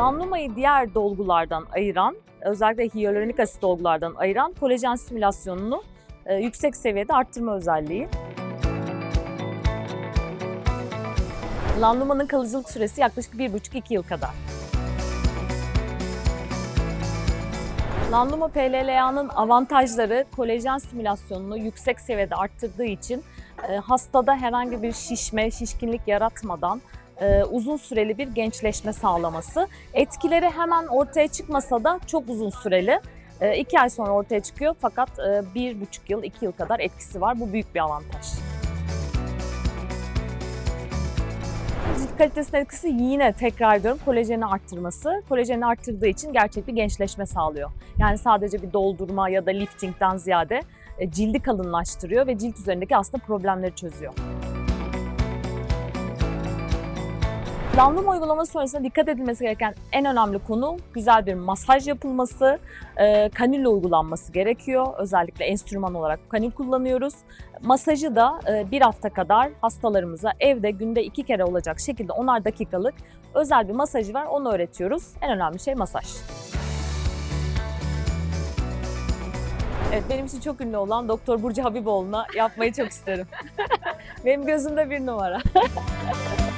Lanlumayı diğer dolgulardan ayıran, özellikle hyaluronik asit dolgulardan ayıran kolajen stimülasyonunu e, yüksek seviyede arttırma özelliği. Lanlumanın kalıcılık süresi yaklaşık 1,5-2 yıl kadar. Lanluma PLLA'nın avantajları kolajen stimülasyonunu yüksek seviyede arttırdığı için e, hastada herhangi bir şişme, şişkinlik yaratmadan e, uzun süreli bir gençleşme sağlaması. Etkileri hemen ortaya çıkmasa da çok uzun süreli. E, iki ay sonra ortaya çıkıyor fakat e, bir buçuk yıl, iki yıl kadar etkisi var. Bu büyük bir avantaj. Cilt kalitesinin etkisi yine tekrar ediyorum kolajeni arttırması. Kolajeni arttırdığı için gerçek bir gençleşme sağlıyor. Yani sadece bir doldurma ya da liftingden ziyade e, cildi kalınlaştırıyor ve cilt üzerindeki aslında problemleri çözüyor. Lanluma uygulaması sonrasında dikkat edilmesi gereken en önemli konu güzel bir masaj yapılması, e, kanülle uygulanması gerekiyor. Özellikle enstrüman olarak kanül kullanıyoruz. Masajı da e, bir hafta kadar hastalarımıza evde günde iki kere olacak şekilde 10'ar dakikalık özel bir masajı var. Onu öğretiyoruz. En önemli şey masaj. Evet benim için çok ünlü olan Doktor Burcu Habiboğlu'na yapmayı çok isterim. benim gözümde bir numara.